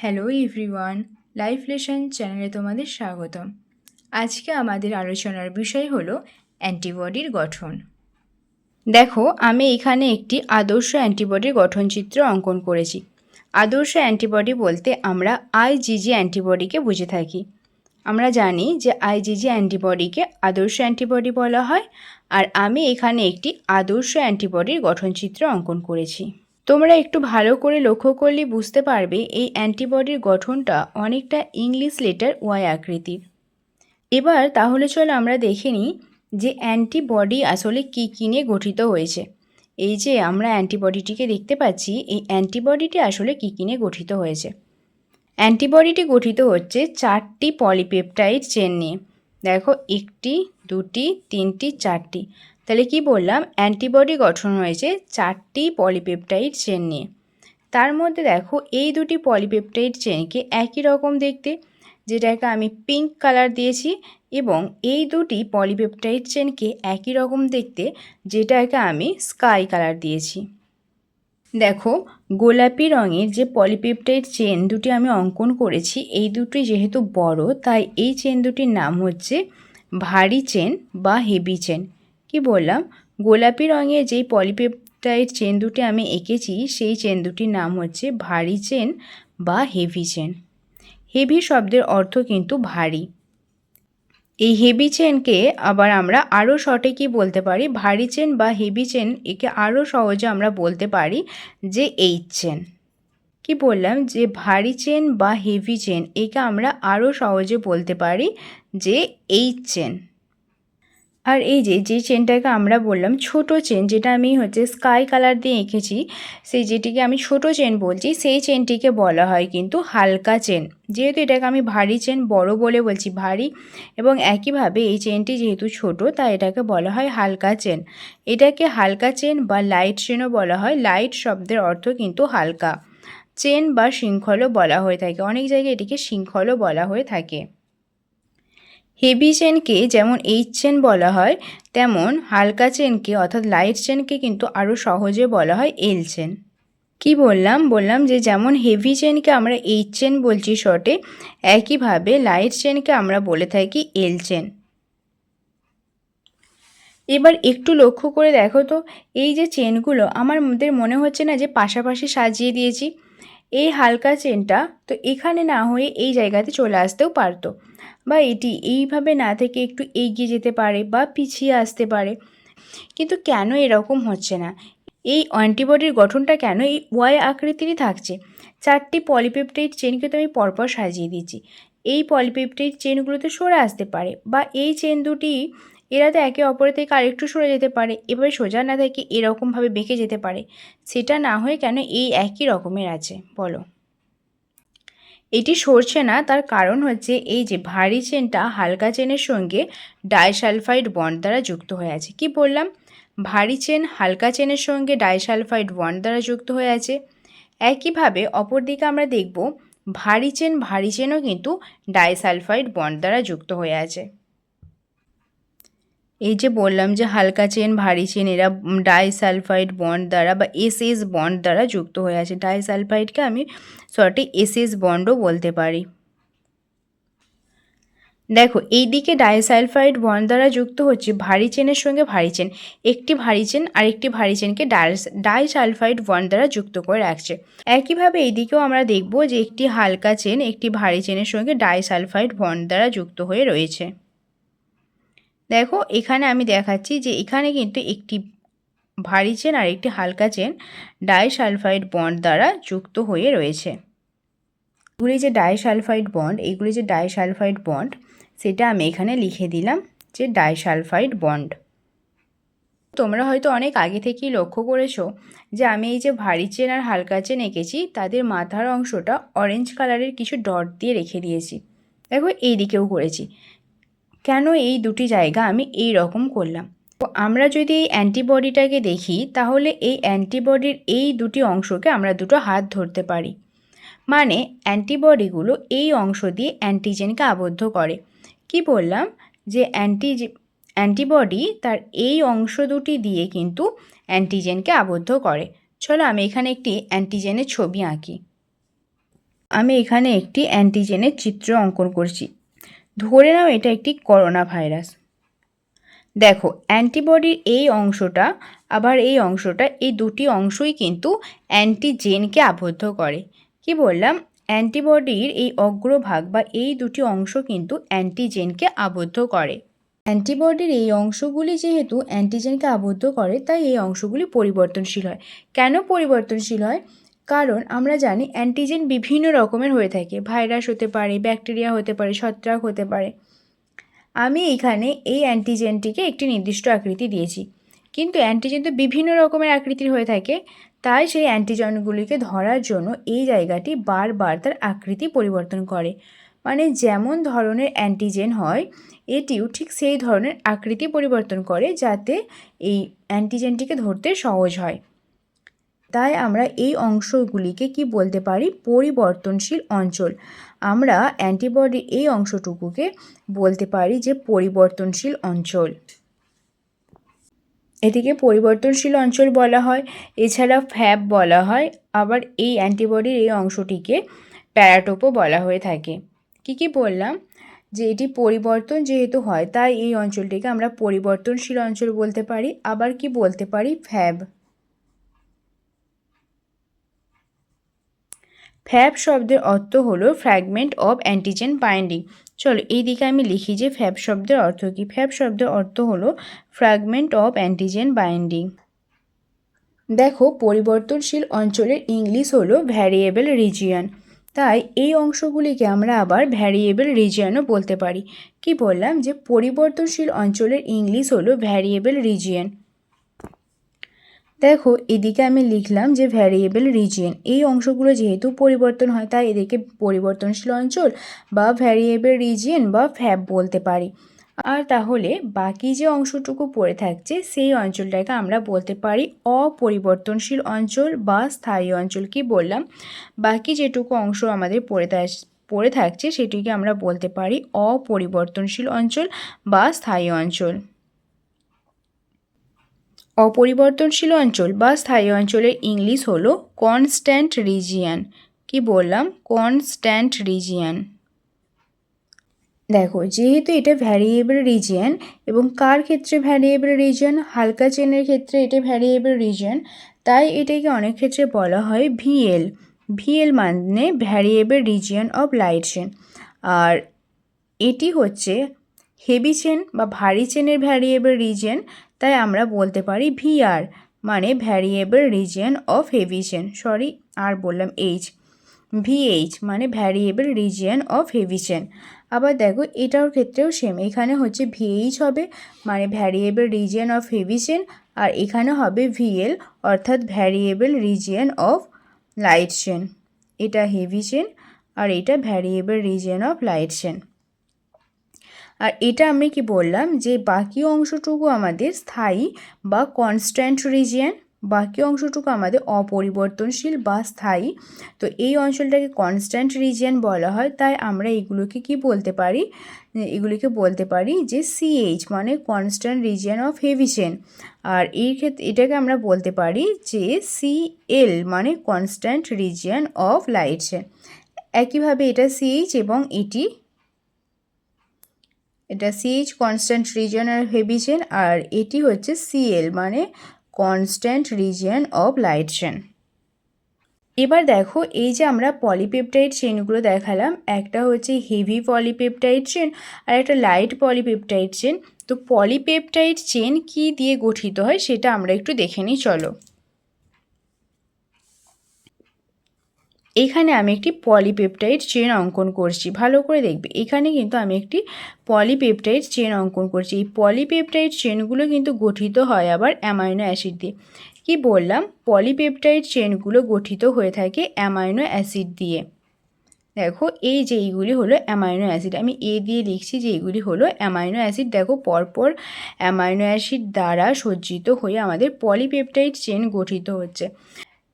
Hello everyone, life lesson চ্যানেলে তোমাদের স্বাগতম। আজকে আমাদের আলোচনার বিষয় হলো অ্যান্টিবডির গঠন। দেখো, আমি এখানে একটি আদর্শ অ্যান্টিবডির গঠনচিত্র অঙ্কন করেছি। আদর্শ অ্যান্টিবডি বলতে আমরা আইজিজি অ্যান্টিবডিকে বুঝে থাকি। আমরা জানি যে আইজিজি অ্যান্টিবডিকে আদর্শ অ্যান্টিবডি বলা হয়, আর আমি এখানে একটি আদর্শ অ্যান্টিবডির গঠনচিত্র অঙ্কন করেছি। তোমরা একটু ভালো করে লক্ষ্য করলে বুঝতে পারবে এই অ্যান্টিবডির গঠনটা অনেকটা ইংলিশ লেটার ওয়াই আকৃতির। এবার তাহলে চলো আমরা দেখে নিই যে অ্যান্টিবডি আসলে কী কী নিয়ে গঠিত হয়েছে। এই যে আমরা অ্যান্টিবডিটিকে দেখতে পাচ্ছি, এই অ্যান্টিবডিটি আসলে কী কী নিয়ে গঠিত হয়েছে? অ্যান্টিবডিটি গঠিত হচ্ছে চারটি পলিপেপটাইড চেন নিয়ে। দেখো, একটি, দুটি, তিনটি, চারটি। তাহলে কি বললাম? অ্যান্টিবডি গঠন হয়েছে চারটি পলিপেপটাইড চেন নিয়ে তার মধ্যে দেখো, এই দুটি পলিপেপটাইড চেনকে একই রকম দেখতে, যেটাকে আমি পিঙ্ক কালার দিয়েছি এবং এই দুটি পলিপেপটাইড চেনকে একই রকম দেখতে, যেটাকে আমি স্কাই কালার দিয়েছি। দেখো, গোলাপি রঙের যে পলিপেপটাইড চেন দুটি আমি অঙ্কন করেছি, এই দুটি যেহেতু বড়, তাই এই চেন দুটির নাম হচ্ছে ভারী চেন বা হেভি চেন কি বললাম? গোলাপি রঙের যেই পলিপেপটাইড চেন দুটি আমি এঁকেছি, সেই চেন দুটির নাম হচ্ছে ভারী চেন বা হেভি চেন। হেভি শব্দের অর্থ কিন্তু ভারী। এই হেভি চেনকে আবার আমরা আরও শর্টে কি বলতে পারি? ভারী চেন বা হেভি চেন একে আরও সহজে আমরা বলতে পারি যে এইচ চেন। কি বললাম? যে ভারী চেন বা হেভি চেন একে আমরা আরও সহজে বলতে পারি যে এইচ চেন। আর এই যে যে চেনটাকে আমরা বললাম, ছোট চেন যেটা আমি হচ্ছে স্কাই কালার দিয়ে এঁকেছি, সেই যেটিকে আমি ছোট চেন বলছি, সেই চেনটিকে বলা হয় কিন্তু হালকা চেন যেহেতু এটাকে আমি ভারী চেন বড় বলে বলছি, ভারী, এবং একইভাবে এই চেনটি যেহেতু ছোট, তাই এটাকে বলা হয় হালকা চেন এটাকে হালকা চেন বা লাইট চেনও বলা হয় লাইট শব্দের অর্থ কিন্তু হালকা। চেন বা শৃঙ্খলও বলা হয়ে থাকে, অনেক জায়গায় এটিকে শৃঙ্খলও বলা হয়ে থাকে। হেভি চেনকে যেমন এইচ চেন বলা হয়, তেমন হালকা চেনকে অর্থাৎ লাইট চেনকে কিন্তু আরও সহজে বলা হয় এল চেন। কি বললাম? বললাম যে যেমন হেভি চেনকে আমরা এইচ চেন বলছি শর্টে, একইভাবে লাইট চেনকে আমরা বলে থাকি এল চেন। এবার একটু লক্ষ্য করে দেখো তো, এই যে চেনগুলো, আমার মধ্যে মনে হচ্ছে না যে পাশাপাশি সাজিয়ে দিয়েছি। এই হালকা চেনটা তো এখানে না হয়ে এই জায়গাতে চলে আসতেও পারতো। বা এটি এইভাবে না থেকে একটু এগিয়ে যেতে পারে বা পিছিয়ে আসতে পারে। কিন্তু কেন এরকম হচ্ছে না? এই অ্যান্টিবডির গঠনটা কেন এই ওয়াই আকৃতিরই থাকছে? চারটি পলিপেপটাইড চেনকে তো আমি পরপর সাজিয়ে দিচ্ছি এই পলিপেপটাইড চেনগুলোতে সরে আসতে পারে বা এই চেন দুটি এরা তো একে অপরের থেকে আরেকটু সরে যেতে পারে এভাবে সোজা না থেকে এরকমভাবে বেঁকে যেতে পারে। সেটা না হয়ে কেন এই একই রকমের আছে, বলো। এটি সরছে না, তার কারণ হচ্ছে এই যে ভারী চেনটা হালকা চেনের সঙ্গে ডাইসালফাইড বন্ড দ্বারা যুক্ত হয়ে আছে। কি বললাম? ভারী চেন হালকা চেনের সঙ্গে ডাইসালফাইড বন্ড দ্বারা যুক্ত হয়ে আছে। একইভাবে অপরদিকে আমরা দেখব, ভারী চেন ভারী চেনও কিন্তু ডাইসালফাইড বন্ড দ্বারা যুক্ত হয়ে আছে। এই যে বললাম যে হালকা চেন ভারী চেন এরা ডাইসালফাইড বন্ড দ্বারা বা এস এস বন্ড দ্বারা যুক্ত হয়ে আছে। ডাইসালফাইডকে আমি সঠিক এস এস বন্ডও বলতে পারি। দেখো, এই দিকে ডাইসালফাইড বন্ড দ্বারা যুক্ত হচ্ছে ভারী চেনের সঙ্গে ভারী চেন একটি ভারী চেন আর একটি ভারী চেনকে ডাইসালফাইড বন্ড দ্বারা যুক্ত করে রাখছে। একইভাবে এই দিকেও আমরা দেখব যে একটি হালকা চেন একটি ভারী চেনের সঙ্গে ডাইসালফাইড বন্ড দ্বারা যুক্ত হয়ে রয়েছে। দেখো, এখানে আমি দেখাচ্ছি যে এখানে কিন্তু একটি ভারী চেন আর একটি হালকা চেন ডাইসালফাইড বন্ড দ্বারা যুক্ত হয়ে রয়েছে। এগুলি যে ডাইসালফাইড বন্ড এগুলি যে ডাইসালফাইড বন্ড সেটা আমি এখানে লিখে দিলাম যে ডাইসালফাইড বন্ড তোমরা হয়তো অনেক আগে থেকেই লক্ষ্য করেছ যে আমি এই যে ভারী চেন আর হালকা চেন এঁকেছি, তাদের মাথার অংশটা অরেঞ্জ কালারের কিছু ডট দিয়ে রেখে দিয়েছি। দেখো এই দিকেও করেছি। কেন এই দুটি জায়গা আমি এই রকম করলাম? তো আমরা যদি এই অ্যান্টিবডিটাকে দেখি, তাহলে এই অ্যান্টিবডির এই দুটি অংশকে আমরা দুটো হাত ধরতে পারি। মানে অ্যান্টিবডিগুলো এই অংশ দিয়ে অ্যান্টিজেনকে আবদ্ধ করে। কি বললাম? যে অ্যান্টি অ্যান্টিবডি তার এই অংশ দুটি দিয়ে কিন্তু অ্যান্টিজেনকে আবদ্ধ করে। চলো আমি এখানে একটি অ্যান্টিজেনের ছবি আঁকি। আমি এখানে একটি অ্যান্টিজেনের চিত্র অঙ্কন করছি। ধরে নাও এটা একটি করোনা ভাইরাস দেখো, অ্যান্টিবডির এই অংশটা আবার এই অংশটা, এই দুটি অংশই কিন্তু অ্যান্টিজেনকে আবদ্ধ করে। কি বললাম? অ্যান্টিবডির এই অগ্রভাগ বা এই দুটি অংশ কিন্তু অ্যান্টিজেনকে আবদ্ধ করে। অ্যান্টিবডির এই অংশগুলি যেহেতু অ্যান্টিজেনকে আবদ্ধ করে, তাই এই অংশগুলি পরিবর্তনশীল হয়। কেন পরিবর্তনশীল হয়? কারণ আমরা জানি অ্যান্টিজেন বিভিন্ন রকমের হয়ে থাকে। ভাইরাস হতে পারে ব্যাকটেরিয়া হতে পারে, ছত্রাক হতে পারে। আমি এখানে এই অ্যান্টিজেনটিকে একটি নির্দিষ্ট আকৃতি দিয়েছি। কিন্তু অ্যান্টিজেন তো বিভিন্ন রকমের আকৃতির হয়ে থাকে। তাই সেই অ্যান্টিজেনগুলিকে ধরার জন্য এই জায়গাটি বারবার তার আকৃতি পরিবর্তন করে। মানে যেমন ধরনের অ্যান্টিজেন হয়, এটিও ঠিক সেই ধরনের আকৃতি পরিবর্তন করে যাতে এই অ্যান্টিজেনটিকে ধরতে সহজ হয়। তাই আমরা এই অংশগুলিকে কি বলতে পারি? পরিবর্তনশীল অঞ্চল। আমরা অ্যান্টিবডির এই অংশটুকুকে বলতে পারি যে পরিবর্তনশীল অঞ্চল। এটিকে পরিবর্তনশীল অঞ্চল বলা হয়। এছাড়া ফ্যাব বলা হয়। আবার এই অ্যান্টিবডির এই অংশটিকে প্যারাটোপও বলা হয়ে থাকে। কি কি বললাম? যে এটি পরিবর্তন যেহেতু হয়, তাই এই অঞ্চলটিকে আমরা পরিবর্তনশীল অঞ্চল বলতে পারি। আবার কি বলতে পারি? ফ্যাব। ফ্যাব শব্দের অর্থ হলো ফ্র্যাগমেন্ট অফ অ্যান্টিজেন বাইন্ডিং চলো এই দিকে আমি লিখি যে ফ্যাব শব্দের অর্থ কী। ফ্যাব শব্দের অর্থ হলো ফ্র্যাগমেন্ট অফ অ্যান্টিজেন বাইন্ডিং দেখো পরিবর্তনশীল অঞ্চলের ইংলিশ হলো ভ্যারিয়েবল রিজিয়ন তাই এই অংশগুলিকে আমরা আবার ভ্যারিয়েবল রিজিয়ানও বলতে পারি। কি বললাম যে পরিবর্তনশীল অঞ্চলের ইংলিশ হলো ভ্যারিয়েবল রিজিয়ন দেখো, এদিকে আমি লিখলাম যে ভ্যারিয়েবল রিজিয়ন এই অংশগুলো যেহেতু পরিবর্তন হয়, তাই এদেরকে পরিবর্তনশীল অঞ্চল বা ভ্যারিয়েবল রিজিয়ন বা ফ্যাব বলতে পারি। আর তাহলে বাকি যে অংশটুকু পড়ে থাকছে, সেই অঞ্চলটাকে আমরা বলতে পারি অপরিবর্তনশীল অঞ্চল বা স্থায়ী অঞ্চল কি বললাম? বাকি যেটুকু অংশ আমাদের পড়ে পড়ে থাকছে, সেটিকে আমরা বলতে পারি অপরিবর্তনশীল অঞ্চল বা স্থায়ী অঞ্চল। অপরিবর্তনশীল অঞ্চল বা স্থায়ী অঞ্চলের ইংলিশ হলো কনস্ট্যান্ট রিজিয়ান। কি বললাম? Constant region. দেখো, যেহেতু এটা ভ্যারিয়েবল রিজিয়ান এবং কার ক্ষেত্রে ভ্যারিয়েবল রিজিয়ান? হালকা চেনের ক্ষেত্রে এটা ভ্যারিয়েবল রিজিয়ান, তাই এটাকে অনেক ক্ষেত্রে বলা হয় ভিএল। ভিএল মানে variable region of light chain. আর এটি হচ্ছে হেভি চেন বা ভারী চেনের ভ্যারিয়েবল রিজিয়ান তাই আমরা বলতে পারি ভিআর মানে variable region of heavy chain sorry, আর বললাম এইচ, ভিএইচ মানে variable region of heavy chain আবার দেখো এটার ক্ষেত্রেও সেম এখানে হচ্ছে ভিএইচ হবে মানে variable region of heavy chain আর এখানে হবে ভিএল, অর্থাৎ variable region of light chain, এটা হেভি আর এটা variable region of light chain. আর এটা আমি কি বললাম যে বাকি অংশটুকু আমাদের স্থায়ী বা কনস্ট্যান্ট রিজিয়ান বাকি অংশটুকু আমাদের অপরিবর্তনশীল বা স্থায়ী। তো এই অঞ্চলটাকে কনস্ট্যান্ট রিজিয়ান বলা হয়, তাই আমরা এগুলোকে কি বলতে পারি? এগুলিকে বলতে পারি যে সিএইচ মানে constant region of heavy chain আর এই ক্ষেত্রে এটাকে আমরা বলতে পারি যে সিএল মানে কনস্ট্যান্ট রিজিয়ান অফ লাইটসেন একইভাবে এটা সিএইচ এবং এটি এটা সিএইচ কনস্ট্যান্ট রিজিয়ন আর হেভিজেন আর এটি হচ্ছে সিএল মানে constant region of light chain এবার দেখো, এই যে আমরা পলিপেপটাইড চেনগুলো দেখালাম, একটা হচ্ছে হেভি পলিপেপটাইড চেন আর একটা লাইট পলিপেপটাইড চেন তো পলিপেপটাইড চেন কি দিয়ে গঠিত হয়, সেটা আমরা একটু দেখে নিই, চলো। এখানে আমি একটি পলিপেপটাইড চেন অঙ্কন করছি। ভালো করে দেখবে, এখানে কিন্তু আমি একটি পলিপেপটাইড চেন অঙ্কন করছি। এই পলিপেপটাইড চেনগুলো কিন্তু গঠিত হয় আবার অ্যামাইনো অ্যাসিড দিয়ে। কি বললাম? পলিপেপটাইড চেনগুলো গঠিত হয়ে থাকে অ্যামাইনো অ্যাসিড দিয়ে। দেখো, এই যে এইগুলি হলো অ্যামাইনো অ্যাসিড। আমি এ দিয়ে লিখছি যে এইগুলি হলো অ্যামাইনো অ্যাসিড। দেখো, পরপর অ্যামাইনো অ্যাসিড দ্বারা সজ্জিত হয়ে আমাদের পলিপেপটাইড চেন গঠিত হচ্ছে।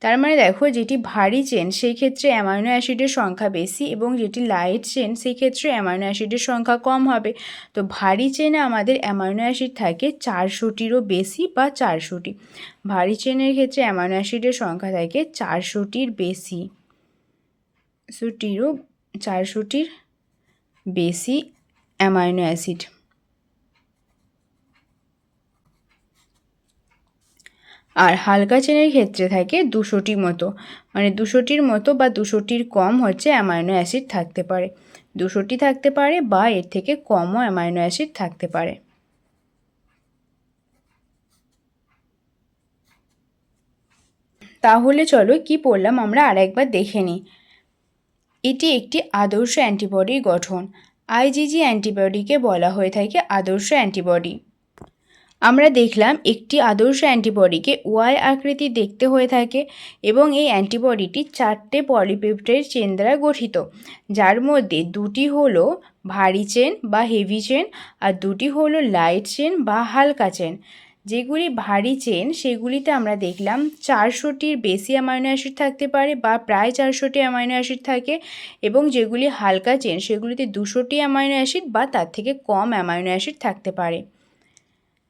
তার মানে দেখো, যেটি ভারী চেন সেই ক্ষেত্রে অ্যামাইনো অ্যাসিডের সংখ্যা বেশি এবং যেটি লাইট চেন সেই ক্ষেত্রে অ্যামাইনো অ্যাসিডের সংখ্যা কম হবে। তো ভারী চেনে আমাদের অ্যামাইনো অ্যাসিড থাকে চারশোটিরও বেশি বা চারশোটি। ভারী চেনের ক্ষেত্রে অ্যামাইনো অ্যাসিডের সংখ্যা থাকে চারশোটির বেশি। চারশোটিরও চারশোটির বেশি অ্যামাইনো অ্যাসিড আর হালকা চেনের ক্ষেত্রে থাকে দুশোটি মতো। মানে দুশোটির মতো বা দুশোটির কম হচ্ছে অ্যামাইনো অ্যাসিড থাকতে পারে। দুশোটি থাকতে পারে বা এর থেকে কমও অ্যামাইনো অ্যাসিড থাকতে পারে। তাহলে চলো কি পড়লাম আমরা আরেকবার দেখে নিই। এটি একটি আদর্শ অ্যান্টিবডির গঠন। আইজিজি অ্যান্টিবডিকে বলা হয়ে থাকে আদর্শ অ্যান্টিবডি। আমরা দেখলাম একটি আদর্শ অ্যান্টিবডিকে ওয়াই আকৃতি দেখতে হয়ে থাকে এবং এই অ্যান্টিবডিটি চারটে পলিপেপটাইড চেন দ্বারা গঠিত, যার মধ্যে দুটি হলো ভারী চেন বা হেভি চেন আর দুটি হলো লাইট চেন বা হালকা চেন। যেগুলি ভারী চেন, সেগুলিতে আমরা দেখলাম চারশোটির বেশি অ্যামাইনো অ্যাসিড থাকতে পারে বা প্রায় চারশোটি অ্যামাইনো অ্যাসিড থাকে এবং যেগুলি হালকা চেন, সেগুলিতে দুশোটি অ্যামাইনো অ্যাসিড বা তার থেকে কম অ্যামাইনো অ্যাসিড থাকতে পারে।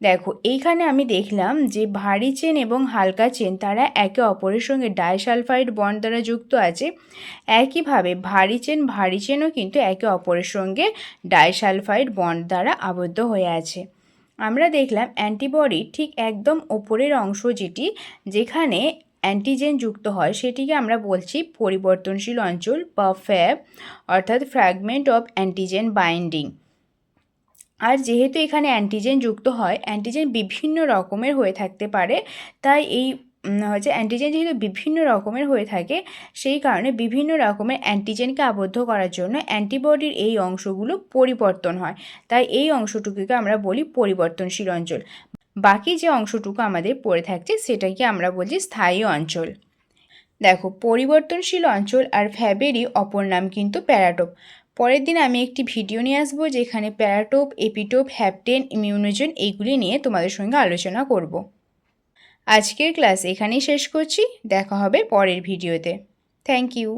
দেখো, এইখানে আমি দেখলাম যে ভারী চেন এবং হালকা চেন, তারা একে অপরের সঙ্গে ডাইসালফাইড বন্ড দ্বারা যুক্ত আছে। একইভাবে ভারী চেন, ভারী চেনও কিন্তু একে অপরের সঙ্গে ডাইসালফাইড বন্ড দ্বারা আবদ্ধ হয়ে আছে। আমরা দেখলাম অ্যান্টিবডি ঠিক একদম ওপরের অংশ যেটি, যেখানে অ্যান্টিজেন যুক্ত হয়, সেটিকে আমরা বলছি পরিবর্তনশীল অঞ্চল বা ফ্যাব, অর্থাৎ ফ্র্যাগমেন্ট অফ অ্যান্টিজেন বাইন্ডিং। আর যেহেতু এখানে অ্যান্টিজেন যুক্ত হয় অ্যান্টিজেন বিভিন্ন রকমের হয়ে থাকতে পারে, তাই এই হচ্ছে অ্যান্টিজেন যেহেতু বিভিন্ন রকমের হয়ে থাকে, সেই কারণে বিভিন্ন রকমের অ্যান্টিজেনকে আবদ্ধ করার জন্য অ্যান্টিবডির এই অংশগুলো পরিবর্তন হয়। তাই এই অংশটুকুকে আমরা বলি পরিবর্তনশীল অঞ্চল। বাকি যে অংশটুকু আমাদের পড়ে থাকছে, সেটাকে আমরা বলছি স্থায়ী অঞ্চল। দেখো, পরিবর্তনশীল অঞ্চল আর ফ্যাবেরই অপর নাম কিন্তু প্যারাটোপ। পরের দিন আমি একটি ভিডিও নিয়ে আসব যেখানে প্যারাটোপ, এপিটোপ, হ্যাপটেন, ইমিউনোজেন এইগুলি নিয়ে তোমাদের সঙ্গে আলোচনা করব। আজকের ক্লাস এখানেই শেষ করছি। দেখা হবে পরের ভিডিওতে। Thank you.